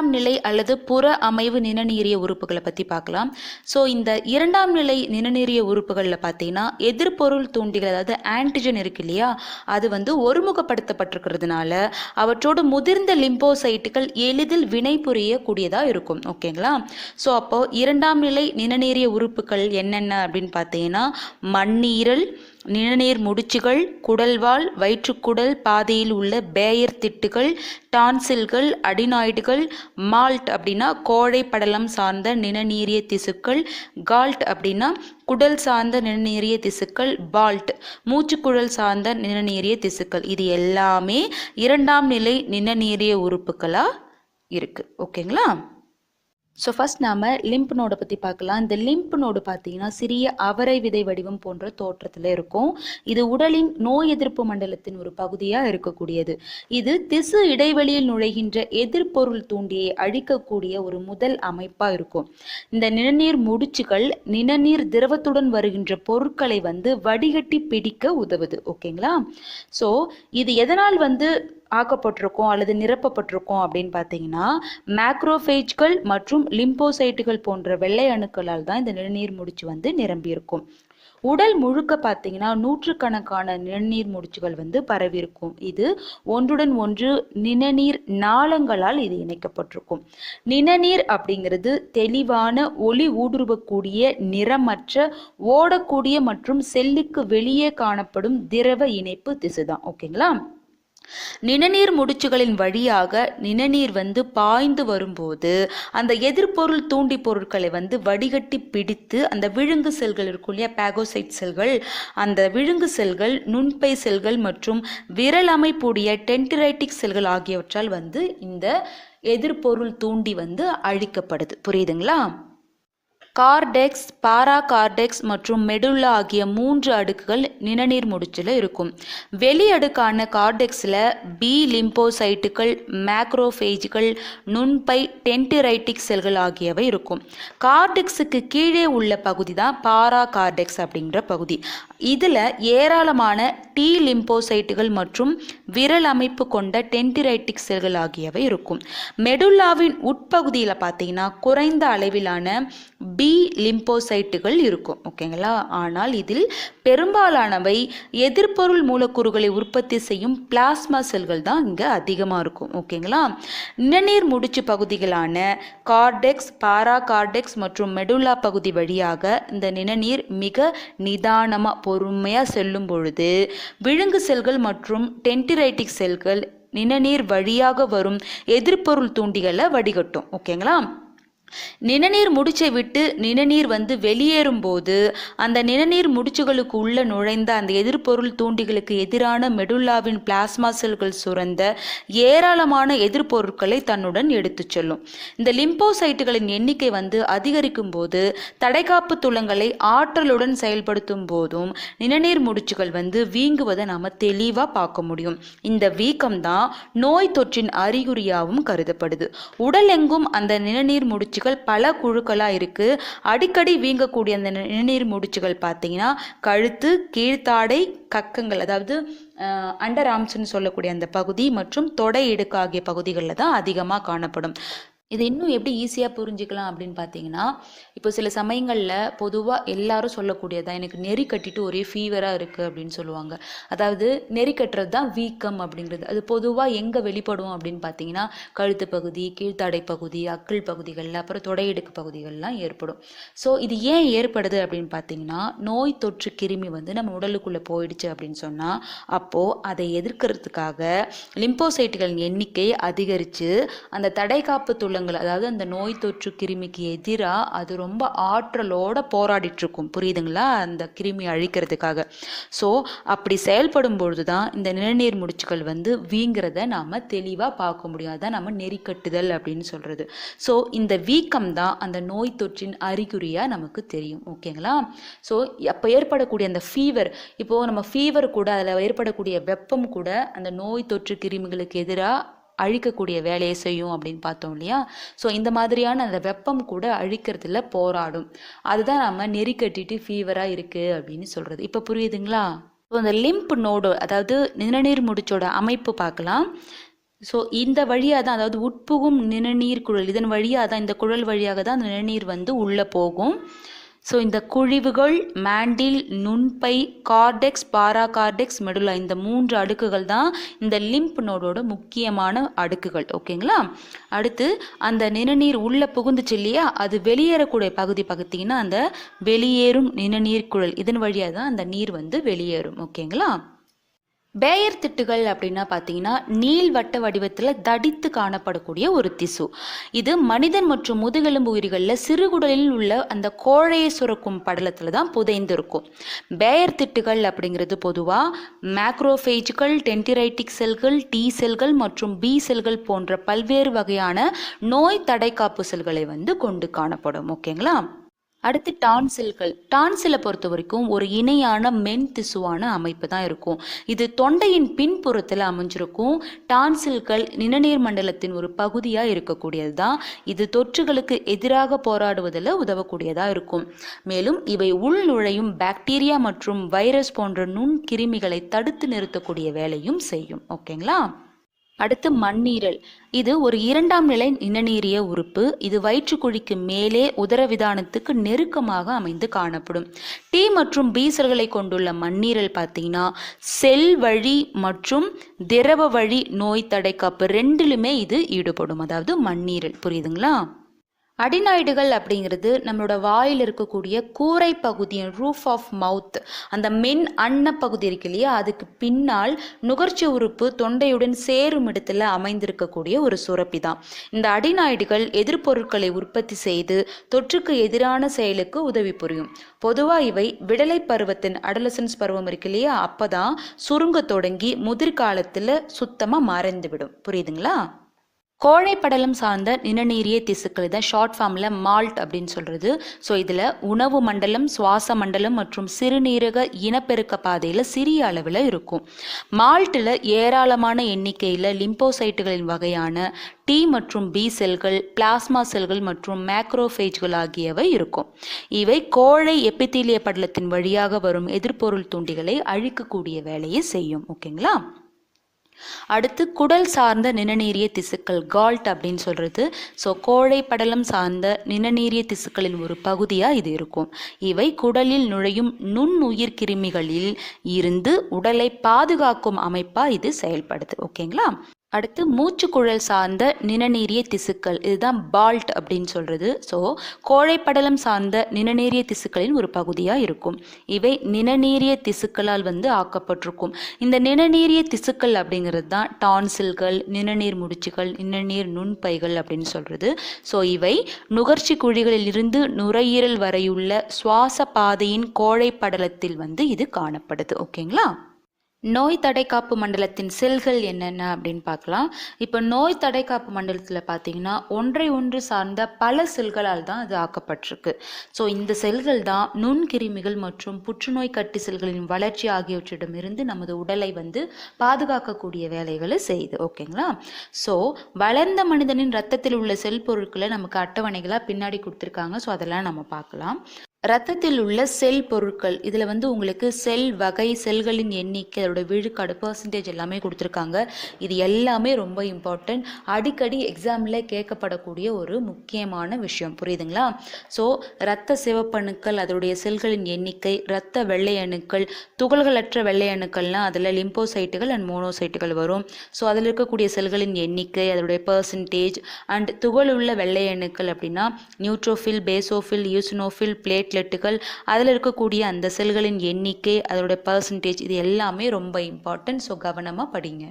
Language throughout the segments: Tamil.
இரண்டாம் நிலை அல்லது புற அமைவு நிணநீரிய உறுப்புகளை பற்றி பார்க்கலாம். ஸோ இந்த இரண்டாம் நிலை நிணநீரிய உறுப்புகளில் பார்த்தீங்கன்னா எதிர்பொருள் தூண்டிகள் அதாவது ஆன்டிஜன் இருக்கு இல்லையா? அது வந்து ஒருமுகப்படுத்தப்பட்டிருக்கிறதுனால அவற்றோடு முதிர்ந்த லிம்போசைட்டுகள் எளிதில் வினைபுரியக்கூடியதாக இருக்கும். ஓகேங்களா ஸோ அப்போது இரண்டாம் நிலை நிணநீரிய உறுப்புகள் என்னென்ன அப்படின்னு பார்த்தீங்கன்னா மண்ணீரல் நிணநீர் முடிச்சுகள் குடல்வால் வயிற்றுக்குடல் பாதையில் உள்ள பேயர் திட்டுகள் டான்சில்கள் அடினாய்டுகள் மால்ட் அப்படின்னா கோழை படலம் சார்ந்த நிணநீரிய திசுக்கள் கால்ட் அப்படின்னா குடல் சார்ந்த நிணநீரிய திசுக்கள் பால்ட் மூச்சுக்குழல் சார்ந்த நிணநீரிய திசுக்கள். இது எல்லாமே இரண்டாம் நிலை நிணநீரிய உறுப்புகளாக இருக்குது ஓகேங்களா? ஸோ ஃபஸ்ட் நாம் லிம்ப் நோடை பற்றி பார்க்கலாம். இந்த லிம்ப் நோடு பார்த்தீங்கன்னா சிறிய அவரை விதை வடிவம் போன்ற தோற்றத்தில் இருக்கும். இது உடலின் நோய் எதிர்ப்பு மண்டலத்தின் ஒரு பகுதியாக இருக்கக்கூடியது. இது திசு இடைவெளியில் நுழைகின்ற எதிர்பொருள் தூண்டியை அழிக்கக்கூடிய ஒரு முதல் அமைப்பாக இருக்கும். இந்த நிணநீர் முடிச்சுகள் நிணநீர் திரவத்துடன் வருகின்ற பொருட்களை வந்து வடிகட்டி பிடிக்க உதவுது. ஓகேங்களா ஸோ இது எதனால் வந்து ஆக்கப்பட்டிருக்கோம் அல்லது நிரப்பப்பட்டிருக்கோம் அப்படின்னு பார்த்தீங்கன்னா மேக்ரோஃபேஜ்கள் மற்றும் லிம்போசைட்டுகள் போன்ற வெள்ளை அணுக்களால் தான் இந்த நிணநீர் முடிச்சு வந்து நிரம்பியிருக்கும். உடல் முழுக்க பார்த்தீங்கன்னா நூற்றுக்கணக்கான நிணநீர் முடிச்சுகள் வந்து பரவியிருக்கும். இது ஒன்றுடன் ஒன்று நிணநீர் நாளங்களால் இது இணைக்கப்பட்டிருக்கும். நிணநீர் அப்படிங்கிறது தெளிவான ஒளி ஊடுருவக்கூடிய நிறமற்ற ஓடக்கூடிய மற்றும் செல்லுக்கு வெளியே காணப்படும் திரவ இணைப்பு திசுதான். ஓகேங்களா? நிணநீர் முடிச்சுகளின் வழியாக நிணநீர் வந்து பாய்ந்து வரும்போது அந்த எதிர்பொருள் தூண்டி பொருட்களை வந்து வடிகட்டி பிடித்து அந்த விழுங்கு செல்கள் இருக்கும் இல்லையா பேகோசைட் செல்கள் அந்த விழுங்கு செல்கள் நுண்பை செல்கள் மற்றும் விரல் அமைப்புடைய டென்டிரைட்டிக் செல்கள் ஆகியவற்றால் வந்து இந்த எதிர்பொருள் தூண்டி வந்து அழிக்கப்படுது. புரியுதுங்களா? கார்டெக்ஸ் பாரா கார்டெக்ஸ் மற்றும் மெடுல்லா ஆகிய மூன்று அடுக்குகள் நிணநீர் முடிச்சில் இருக்கும். வெளி அடுக்கான கார்டெக்ஸில் பி லிம்போசைட்டுகள் மேக்ரோஃபேஜ்கள் நுண்பை டென்டிரைட்டிக் செல்கள் ஆகியவை இருக்கும். கார்டெக்ஸுக்கு கீழே உள்ள பகுதி தான் பாரா கார்டெக்ஸ் அப்படிங்கிற பகுதி. இதில் ஏராளமான டி லிம்போசைட்டுகள் மற்றும் விரல் அமைப்பு கொண்ட டென்டிரைட்டிக் செல்கள் ஆகியவை இருக்கும். மெடுல்லாவின் உட்பகுதியில் பார்த்தீங்கன்னா குறைந்த அளவிலான பி லிம்போசைட்டுகள் இருக்கும். ஓகேங்களா ஆனால் இதில் பெரும்பாலானவை எதிர்பொருள் மூலக்கூறுகளை உற்பத்தி செய்யும் பிளாஸ்மா செல்கள் தான் இங்கே அதிகமாக இருக்கும். ஓகேங்களா நிணநீர் முடிச்சு பகுதிகளான கார்டெக்ஸ் பாரா கார்டெக்ஸ் மற்றும் மெடுல்லா பகுதி வழியாக இந்த நிணநீர் மிக நிதானமாக பொறுமையாக செல்லும் பொழுது விழுங்கு செல்கள் மற்றும் டென்டிரைட்டிக் செல்கள் நிணநீர் வழியாக வரும் எதிர்பொருள் தூண்டிகளை வடிகட்டும். ஓகேங்களா நிணநீர் முடிச்சை விட்டு நிணநீர் வந்து வெளியேறும் போது அந்த நிணநீர் முடிச்சுகளுக்கு உள்ள நுழைந்த அந்த எதிர்பொருள் தூண்டிகளுக்கு எதிரான மெடுல்லாவின் பிளாஸ்மா செல்கள் சுரந்த ஏராளமான எதிர்பொருட்களை தன்னுடன் எடுத்துச் செல்லும். இந்த லிம்போசைட்டுகளின் எண்ணிக்கை வந்து அதிகரிக்கும் போது தடைக்காப்பு துளங்களை ஆற்றலுடன் செயல்படுத்தும் போதும் நிணநீர் முடிச்சுகள் வந்து வீங்குவதை நாம தெளிவாக பார்க்க முடியும். இந்த வீக்கம்தான் நோய் தொற்றின் அறிகுறியாகவும் கருதப்படுது. உடலெங்கும் அந்த நிணநீர் முடிச்சுகள் பல குழுக்களாக இருக்குது அடிக்கடி வீங்கக்கூடிய அந்த நிணநீர் முடிச்சுகள் பார்த்தீங்கன்னா கழுத்து கீழ்த்தாடை கக்கங்கள் அதாவது அண்டர் ஆர்ம்ஸ்னு சொல்லக்கூடிய அந்த பகுதி மற்றும் தொடை இடுக்கு ஆகிய பகுதிகளில் தான் அதிகமாக காணப்படும். இது இன்னும் எப்படி ஈஸியாக புரிஞ்சுக்கலாம் அப்படின்னு பார்த்தீங்கன்னா இப்போ சில சமயங்களில் பொதுவாக எல்லாரும் சொல்லக்கூடியதான் எனக்கு நெறி கட்டிட்டு ஒரே ஃபீவராக இருக்குது அப்படின்னு சொல்லுவாங்க. அதாவது நெறி கட்டுறது தான் வீக்கம் அப்படிங்கிறது. அது பொதுவாக எங்கே வெளிப்படும் அப்படின்னு பார்த்தீங்கன்னா கழுத்து பகுதி கீழ்த்தடை பகுதி அக்கிள் பகுதிகளில் அப்புறம் தொடையிடுக்கு பகுதிகள்லாம் ஏற்படும். ஸோ இது ஏன் ஏற்படுது அப்படின்னு பார்த்தீங்கன்னா நோய் தொற்று கிருமி வந்து நம்ம உடலுக்குள்ளே போயிடுச்சு அப்படின்னு சொன்னால் அப்போது அதை எதிர்க்கிறதுக்காக லிம்போசைட்டுகளின் எண்ணிக்கை அதிகரித்து அந்த தடைக்காப்பு துளங்கள் அதாவது அந்த நோய் தொற்று கிருமிக்கு எதிராக அது ரொம்ப ஆற்றலோட போராடிட்டு இருக்கும் புரியுதுங்களா? அந்த கிருமி அழிக்கிறதுக்காக. ஸோ அப்படி செயல்படும் பொழுது தான் இந்த நிலநீர் முடிச்சுகள் வந்து வீங்கிறத நாம் தெளிவாக பார்க்க முடியும். அதான் நம்ம நெறிக்கட்டுதல் அப்படின்னு சொல்கிறது ஸோ இந்த வீக்கம் தான் அந்த நோய் தொற்றின் அறிகுறியாக நமக்கு தெரியும். ஓகேங்களா? ஸோ அப்போ ஏற்படக்கூடிய அந்த ஃபீவர் இப்போது நம்ம ஃபீவர் கூட அதில் ஏற்படக்கூடிய வெப்பம் கூட அந்த நோய் தொற்று கிருமிகளுக்கு எதிராக அழிக்கக்கூடிய வேலையை செய்யும் அப்படின்னு பார்த்தோம் இல்லையா? ஸோ இந்த மாதிரியான அந்த வெப்பம் கூட அழிக்கிறதுல போராடும். அதுதான் நம்ம நெறி கட்டிட்டு ஃபீவராக இருக்குது அப்படின்னு சொல்கிறது இப்போ புரியுதுங்களா? ஸோ அந்த லிம்ப் நோடு அதாவது நிணநீர் முடிச்சோட அமைப்பு பார்க்கலாம். ஸோ இந்த வழியாக தான் அதாவது உட்புகும் நிணநீர் குழல் இதன் வழியாக தான் இந்த குழல் வழியாக தான் அந்த நிணநீர் வந்து உள்ளே போகும். ஸோ இந்த குழிவுகள் மேண்டில் நுண்பை கார்டெக்ஸ் பாராகார்டெக்ஸ் மெடுலா இந்த மூன்று அடுக்குகள் தான் இந்த லிம்ப் நோடோட முக்கியமான அடுக்குகள். ஓகேங்களா அடுத்து அந்த நிணநீர் உள்ளே புகுந்துச்சு இல்லையா? அது வெளியேறக்கூடிய பகுதி பார்த்தீங்கன்னா அந்த வெளியேறும் நிணநீர் குழல். இதன் வழியாக தான் அந்த நீர் வந்து வெளியேறும். ஓகேங்களா பேயர் திட்டுகள் அப்படின்னா பார்த்தீங்கன்னா நீள்வட்ட வடிவத்தில் தடித்து காணப்படக்கூடிய ஒரு திசு. இது மனிதன் மற்றும் முதுகெலும்பு உயிர்களில் சிறுகுடலில் உள்ள அந்த கோழையை சுரக்கும் படலத்தில் தான் புதைந்திருக்கும். பேயர் திட்டுகள் அப்படிங்கிறது பொதுவாக மேக்ரோஃபேஜ்கள் டென்டிரைட்டிக் செல்கள் டி செல்கள் மற்றும் பி செல்கள் போன்ற பல்வேறு வகையான நோய் தடைக்காப்பு செல்களை வந்து கொண்டு காணப்படும். ஓகேங்களா? அடுத்து டான்சில்கள் டான்சிலை பொறுத்த வரைக்கும் ஒரு இணையான மென் திசுவான அமைப்பு தான் இருக்கும். இது தொண்டையின் பின்புறத்தில் அமைஞ்சிருக்கும். டான்சில்கள் நிணநீர் மண்டலத்தின் ஒரு பகுதியாக இருக்கக்கூடியது தான். இது தொற்றுகளுக்கு எதிராக போராடுவதில் உதவக்கூடியதாக இருக்கும். மேலும் இவை உள் நுழையும் பாக்டீரியா மற்றும் வைரஸ் போன்ற நுண் கிருமிகளை தடுத்து நிறுத்தக்கூடிய வேலையும் செய்யும். ஓகேங்களா? அடுத்து மண்ணீரல். இது ஒரு இரண்டாம் நிலை நிணநீரிய உறுப்பு. இது வயிற்றுக்குழிக்கு மேலே உதரவிதானத்துக்கு நெருக்கமாக அமைந்து காணப்படும். டி மற்றும் பி செல்களை கொண்டுள்ள மண்ணீரல் பார்த்தீங்கன்னா செல் வழி மற்றும் திரவ வழி நோய் தடைக்காப்பு ரெண்டிலுமே இது ஈடுபடும். அதாவது மண்ணீரல். புரியுதுங்களா? அடிநாய்டுகள் அப்படிங்கிறது நம்மளோட வாயில் இருக்கக்கூடிய கூரை பகுதியின் ரூஃப் ஆஃப் மவுத் அந்த மென் அன்ன பகுதி இருக்கு இல்லையா? அதுக்கு பின்னால் நுகர்ச்சி உறுப்பு தொண்டையுடன் சேரும் இடத்துல அமைந்திருக்கக்கூடிய ஒரு சுரப்பி தான் இந்த அடிநாய்டுகள் எதிர்பொருட்களை உற்பத்தி செய்து தொற்றுக்கு எதிரான செயலுக்கு உதவி புரியும். பொதுவாக இவை விடலை பருவத்தின் அடலசன்ஸ் பருவம் இருக்கு இல்லையா? அப்போதான் சுருங்க தொடங்கி முதிர்காலத்தில் சுத்தமாக மறைந்துவிடும். புரியுதுங்களா? கோழைப்படலம் சார்ந்த நிணநீரிய திசுக்கள் தான் ஷார்ட் ஃபார்மில் மால்ட் அப்படின்னு சொல்கிறது ஸோ இதில் உணவு மண்டலம் சுவாச மண்டலம் மற்றும் சிறுநீரக இனப்பெருக்க பாதையில் சிறிய அளவில் இருக்கும். மால்ட்டில் ஏராளமான எண்ணிக்கையில் லிம்போசைட்டுகளின் வகையான டி மற்றும் பி செல்கள் பிளாஸ்மா செல்கள் மற்றும் மேக்ரோஃபேஜ்கள் ஆகியவை இருக்கும். இவை கோழை எபித்தீலிய படலத்தின் வழியாக வரும் எதிர்பொருள் தூண்டிகளை அழிக்கக்கூடிய வேலையை செய்யும். ஓகேங்களா அடுத்து குடல் சார்ந்த நிணநீரிய திசுக்கள் கால்ட் அப்படின்னு சொல்கிறது ஸோ கோழை படலம் சார்ந்த நிணநீரிய திசுக்களின் ஒரு பகுதியாக இது இருக்கும். இவை குடலில் நுழையும் நுண்ணுயிர் கிருமிகளில் இருந்து உடலை பாதுகாக்கும் அமைப்பாக இது செயல்படுது. ஓகேங்களா அடுத்து மூச்சுக்குழல் சார்ந்த நிணநீரிய திசுக்கள். இதுதான் பால்ட் அப்படின்னு சொல்கிறது ஸோ கோழைப்படலம் சார்ந்த நிணநீரிய திசுக்களின் ஒரு பகுதியாக இருக்கும். இவை நிணநீரிய திசுக்களால் வந்து ஆக்கப்பட்டிருக்கும். இந்த நிணநீரிய திசுக்கள் அப்படிங்கிறது தான் டான்சில்கள் நிணநீர் முடிச்சுகள் நிணநீர் நுண்பைகள் அப்படின்னு சொல்கிறது ஸோ இவை நுகர்ச்சி குழிகளில் இருந்து நுரையீரல் வரையுள்ள சுவாச பாதையின் கோழைப்படலத்தில் வந்து இது காணப்படுது. ஓகேங்களா நோய் தடைக்காப்பு மண்டலத்தின் செல்கள் என்னென்ன அப்படின்னு பார்க்கலாம். இப்போ நோய் தடைக்காப்பு மண்டலத்தில் பார்த்தீங்கன்னா ஒன்றை ஒன்று சார்ந்த பல செல்களால் தான் அது ஆக்கப்பட்டிருக்கு. ஸோ இந்த செல்கள் தான் நுண்கிருமிகள் மற்றும் புற்றுநோய் கட்டி செல்களின் வளர்ச்சி ஆகியவற்றிடமிருந்து நமது உடலை வந்து பாதுகாக்கக்கூடிய வேலைகளை செய்யுது. ஓகேங்களா? ஸோ வளர்ந்த மனிதனின் ரத்தத்தில் உள்ள செல் பொருட்களை நமக்கு அட்டவணைகளாக பின்னாடி கொடுத்துருக்காங்க. ஸோ அதெல்லாம் நம்ம பார்க்கலாம். ரத்தத்தில் உள்ள செல் பொருட்கள் இதில் வந்து உங்களுக்கு செல் வகை செல்களின் எண்ணிக்கை அதோட விழுக்காடு பர்சன்டேஜ் எல்லாமே கொடுத்துருக்காங்க. இது எல்லாமே ரொம்ப இம்பார்ட்டன்ட் அடிக்கடி எக்ஸாமில் கேட்கப்படக்கூடிய ஒரு முக்கியமான விஷயம். புரியுதுங்களா? ஸோ இரத்த சிவப்பணுக்கள் அதோடைய செல்களின் எண்ணிக்கை இரத்த வெள்ளை அணுக்கள் துகள்களற்ற வெள்ளை அணுக்கள்னால் அதில் லிம்போசைட்டுகள் அண்ட் மோனோசைட்டுகள் வரும். ஸோ அதில் இருக்கக்கூடிய செல்களின் எண்ணிக்கை அதோடைய பர்சன்டேஜ் அண்ட் துகளுள்ள வெள்ளை அணுக்கள் அப்படின்னா நியூட்ரோஃபில் பேசோஃபில் யூசினோஃபில் பிளேட்லெட்டுகள் அதில் இருக்கக்கூடிய அந்த செல்களின் எண்ணிக்கை அதோட பர்சன்டேஜ் இது எல்லாமே ரொம்ப இம்பார்ட்டன்ட் ஸோ கவனமாக படிங்க.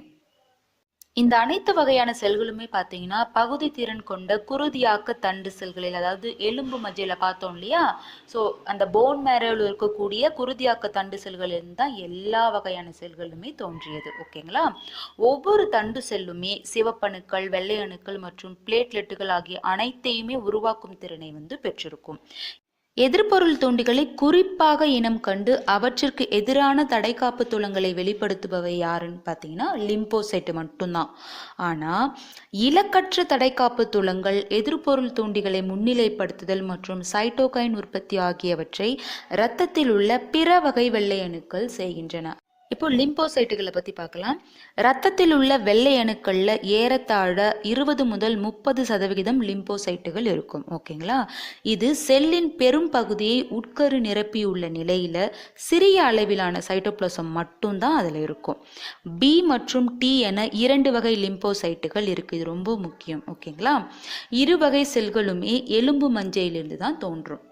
இந்த அனைத்து வகையான செல்களுமே பார்த்தீங்கன்னா பகுதி திறன் கொண்ட குருதியாக்க தண்டு செல்களில் அதாவது எலும்பு மஜ்ஜையில் பார்த்தோம் இல்லையா? ஸோ அந்த போன் மேரோவில் இருக்கக்கூடிய குருதியாக்க தண்டு செல்களில் தான் எல்லா வகையான செல்களுமே தோன்றியது. ஓகேங்களா ஒவ்வொரு தண்டு செல்லுமே சிவப்பணுக்கள் வெள்ளை அணுக்கள் மற்றும் பிளேட்லெட்டுகள் ஆகிய அனைத்தையுமே உருவாக்கும் திறனை வந்து பெற்றிருக்கும். எதிர்பொருள் தூண்டிகளை குறிப்பாக இனம் கண்டு அவற்றிற்கு எதிரான தடைக்காப்பு துளங்களை வெளிப்படுத்துபவை யாருன்னு பார்த்தீங்கன்னா லிம்போசைட்டு மட்டும்தான். ஆனால் இலக்கற்ற தடைக்காப்பு துளங்கள் எதிர்பொருள் தூண்டிகளை முன்னிலைப்படுத்துதல் மற்றும் சைட்டோகைன் உற்பத்தி ஆகியவற்றை இரத்தத்தில் உள்ள பிற வகை வெள்ளையணுக்கள் செய்கின்றன. இப்போ லிம்போசைட்டுகளை பற்றி பார்க்கலாம். ரத்தத்தில் உள்ள வெள்ளை அணுக்களில் ஏறத்தாழ இருபது முதல் முப்பது சதவிகிதம் லிம்போசைட்டுகள் இருக்கும். ஓகேங்களா? இது செல்லின் பெரும் பகுதியை உட்கரு நிரப்பியுள்ள நிலையில் சிறிய அளவிலான சைட்டோபிளாசம் மட்டும்தான் அதில் இருக்கும். பி மற்றும் டி என இரண்டு வகை லிம்போசைட்டுகள் இருக்குது இது ரொம்ப முக்கியம். ஓகேங்களா? இரு வகை செல்களுமே எலும்பு மஞ்சையிலிருந்து தான் தோன்றும்.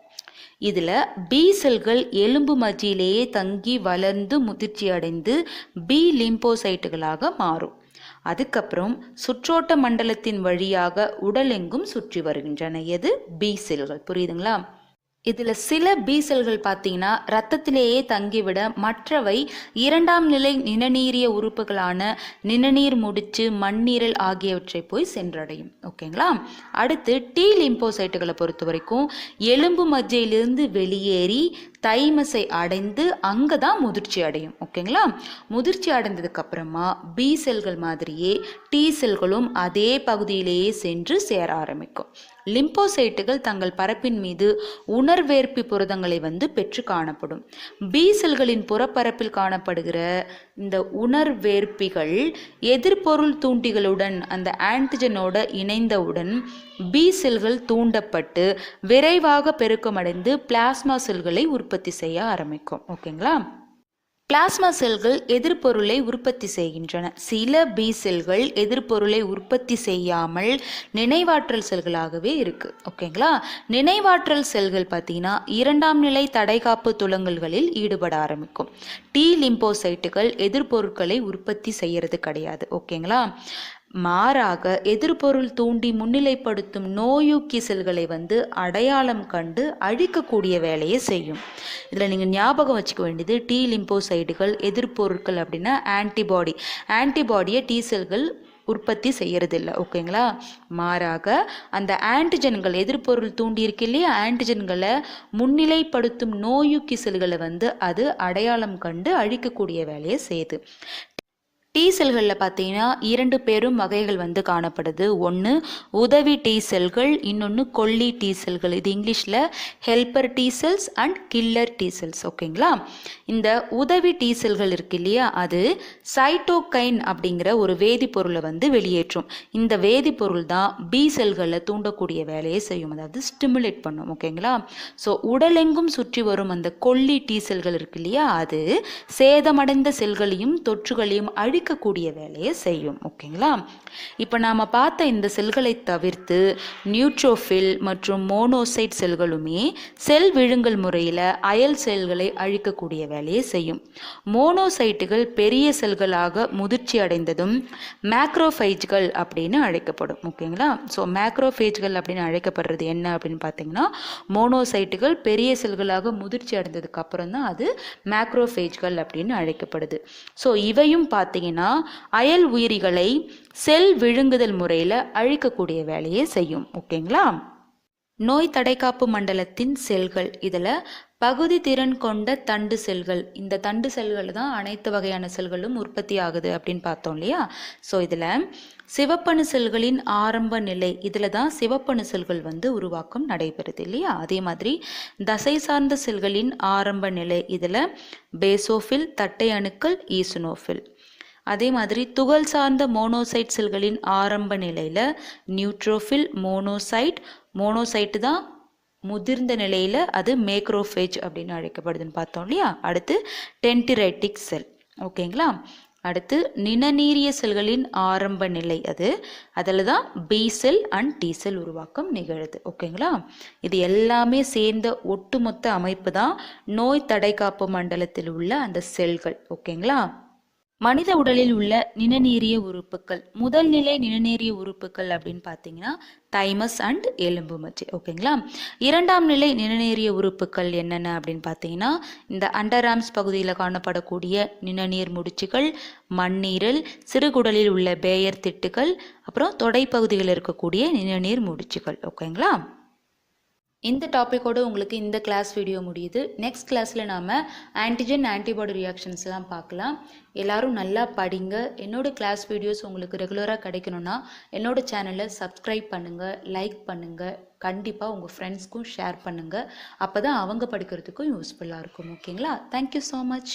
இதில் பி செல்கள் எலும்பு மஜ்ஜியிலேயே தங்கி வளர்ந்து முதிர்ச்சி அடைந்து பி லிம்போசைட்டுகளாக மாறும். அதுக்கப்புறம் சுற்றோட்ட மண்டலத்தின் வழியாக உடலெங்கும் சுற்றி வருகின்றன. எது? பி செல்கள். புரியுதுங்களா? இதில் சில பி செல்கள் பார்த்தீங்கன்னா ரத்தத்திலேயே தங்கிவிட மற்றவை இரண்டாம் நிலை நிணநீரிய உறுப்புகளான நிணநீர் முடிச்சு மண்ணீரல் ஆகியவற்றை போய் சென்றடையும். ஓகேங்களா? அடுத்து டி லிம்போசைட்டுகளை பொறுத்த வரைக்கும் எலும்பு மஜ்ஜையிலிருந்து வெளியேறி தைமஸை அடைந்து அங்கே தான் முதிர்ச்சி அடையும் ஓகேங்களா? முதிர்ச்சி அடைந்ததுக்கு அப்புறமா பி செல்கள் மாதிரியே டி செல்களும் அதே பகுதியிலேயே சென்று சேர ஆரம்பிக்கும். லிம்போசைட்டுகள் தங்கள் பரப்பின் மீது உணர்வேற்பி புரதங்களை வந்து பெற்று காணப்படும். பி செல்களின் புறப்பரப்பில் காணப்படுகிற இந்த உணர்வேற்பிகள் எதிர்பொருள் தூண்டிகளுடன் அந்த ஆன்டிஜனோட இணைந்தவுடன் பி செல்கள் தூண்டப்பட்டு விரைவாக பெருக்கமடைந்து பிளாஸ்மா செல்களை உற்பத்தி உற்பத்தி செய்ய ஆரம்பிக்கும். ஓகேங்களா? பிளாஸ்மா செல்கள் எதிர்பொருளை உற்பத்தி செய்கின்றன. சில பி செல்கள் எதிர்பொருளை உற்பத்தி செய்யாமல் நினைவாற்றல் செல்களாகவே இருக்கு. ஓகேங்களா? நினைவாற்றல் செல்கள் பார்த்தீங்கன்னா இரண்டாம் நிலை தடைகாப்பு துலங்கல்களில் ஈடுபட ஆரம்பிக்கும். டி லிம்போசைட்டுகள் எதிர்பொருட்களை உற்பத்தி செய்யறது கிடையாது. ஓகேங்களா? மாறாக எதிர்பொருள் தூண்டி முன்னிலைப்படுத்தும் நோயூக்கி செல்களை வந்து அடையாளம் கண்டு அழிக்கக்கூடிய வேலையை செய்யும். இதில் நீங்கள் ஞாபகம் வச்சுக்க வேண்டியது டி லிம்போசைடுகள் எதிர்பொருட்கள் அப்படின்னா ஆன்டிபாடி ஆன்டிபாடியை டி செல்கள் உற்பத்தி செய்யறதில்ல ஓகேங்களா? மாறாக அந்த ஆன்டிஜன்கள் எதிர்பொருள் தூண்டியிருக்கு இல்லையா? ஆன்டிஜன்களை முன்னிலைப்படுத்தும் நோயூக்கி செல்களை வந்து அது அடையாளம் கண்டு அழிக்கக்கூடிய வேலையை செய்யுது. டி செல்களில் பார்த்தீங்கன்னா இரண்டு பெரும் வகைகள் வந்து காணப்படுது. ஒன்று உதவி டி செல்கள் இன்னொன்று கொல்லி டி செல்கள் இது இங்கிலீஷில் helper T cells and killer T cells ஓகேங்களா? இந்த உதவி டி செல்கள் இருக்கு இல்லையா? அது சைட்டோகைன் அப்படிங்கிற ஒரு வேதிப்பொருளை வந்து வெளியேற்றும். இந்த வேதிப்பொருள் தான் பி செல்களில் தூண்டக்கூடிய வேலையை செய்யும். அதாவது ஸ்டிமுலேட் பண்ணும். ஓகேங்களா? ஸோ உடலெங்கும் சுற்றி வரும் அந்த கொல்லி டி செல்கள் இருக்கு இல்லையா? அது சேதமடைந்த செல்களையும் தொற்றுகளையும் அழிக்கக்கூடிய வேலையை செய்யும் ஓகேங்களா? இப்போ நாம் பார்த்த இந்த செல்களை தவிர்த்து நியூட்ரோஃபில் மற்றும் மோனோசைட் செல்களுமே செல் விழுங்கல் முறையில் அயல் செல்களை அழிக்கக்கூடிய வேலையை செய்யும். மோனோசைட்டுகள் பெரிய செல்களாக முதிர்ச்சி அடைந்ததும் மேக்ரோஃபைஜ்கள் அப்படின்னு அழைக்கப்படும் ஓகேங்களா? ஸோ மேக்ரோஃபேஜ்கள் அப்படின்னு அழைக்கப்படுறது என்ன அப்படின்னு பார்த்தீங்கன்னா மோனோசைட்டுகள் பெரிய செல்களாக முதிர்ச்சி அடைந்ததுக்கு அப்புறம் தான் அது மேக்ரோஃபேஜ்கள் அப்படின்னு அழைக்கப்படுது. ஸோ இவையும் பார்த்தீங்கன்னா அயல் உயிரிகளை செல் விழுங்குதல் முறையில் அழிக்கக்கூடிய வேலையை செய்யும். ஓகேங்களா? நோய் தடைக்காப்பு மண்டலத்தின் செல்கள். இதில் பகுதி திறன் கொண்ட தண்டு செல்கள். இந்த தண்டு செல்கள் தான் அனைத்து வகையான செல்களும் உற்பத்தி ஆகுது அப்படின்னு பார்த்தோம் இல்லையா? ஸோ இதில் சிவப்பணு செல்களின் ஆரம்ப நிலை. இதில் தான் சிவப்பணு செல்கள் வந்து உருவாக்கம் நடைபெறுது இல்லையா? அதே மாதிரி தசை சார்ந்த செல்களின் ஆரம்ப நிலை. இதில் பேசோஃபில் தட்டை அணுக்கள் ஈசுனோஃபில். அதே மாதிரி துகள் சார்ந்த மோனோசைட் செல்களின் ஆரம்ப நிலையில் நியூட்ரோஃபில் மோனோசைட் மோனோசைட்டு தான் முதிர்ந்த நிலையில் அது மேக்ரோஃபேஜ் அப்படின்னு அழைக்கப்படுதுன்னு பார்த்தோம் இல்லையா? அடுத்து டென்டிரைட்டிக் செல் ஓகேங்களா அடுத்து நிணநீரிய செல்களின் ஆரம்ப நிலை அது. அதில் தான் B cell and T cell உருவாக்கம் நிகழுது. ஓகேங்களா இது எல்லாமே சேர்ந்த ஒட்டுமொத்த அமைப்பு தான் நோய் தடை காப்பு மண்டலத்தில் உள்ள அந்த செல்கள். ஓகேங்களா மனித உடலில் உள்ள நிணநீரிய உறுப்புகள் முதல் நிலை நிணநீரிய உறுப்புகள் அப்படின்னு பார்த்தீங்கன்னா தைமஸ் அண்ட் எலும்பு மச்சி ஓகேங்களா? இரண்டாம் நிலை நிணநீரிய உறுப்புகள் என்னென்ன அப்படின்னு பார்த்தீங்கன்னா இந்த அண்டராம்ஸ் பகுதியில் காணப்படக்கூடிய நிணநீர் முடிச்சுகள் மண்ணீரல் சிறுகுடலில் உள்ள பேயர் திட்டுகள் அப்புறம் தொடைப்பகுதியில் இருக்கக்கூடிய நிணநீர் முடிச்சுகள். ஓகேங்களா? இந்த டாப்பிக்கோடு உங்களுக்கு இந்த கிளாஸ் வீடியோ முடியுது. நெக்ஸ்ட் கிளாஸில் நாம் ஆன்டிஜன் ஆன்டிபாடி ரியாக்ஷன்ஸ்லாம் பார்க்கலாம். எல்லோரும் நல்லா படிங்க. என்னோடய கிளாஸ் வீடியோஸ் உங்களுக்கு ரெகுலராக கிடைக்கணும்னா என்னோடய சேனலை சப்ஸ்கிரைப் பண்ணுங்கள் லைக் பண்ணுங்கள் கண்டிப்பாக உங்கள் ஃப்ரெண்ட்ஸ்க்கும் ஷேர் பண்ணுங்கள் அப்போ தான் அவங்க படிக்கிறதுக்கும் யூஸ்ஃபுல்லாக இருக்கும். ஓகேங்களா தேங்க்யூ ஸோ மச்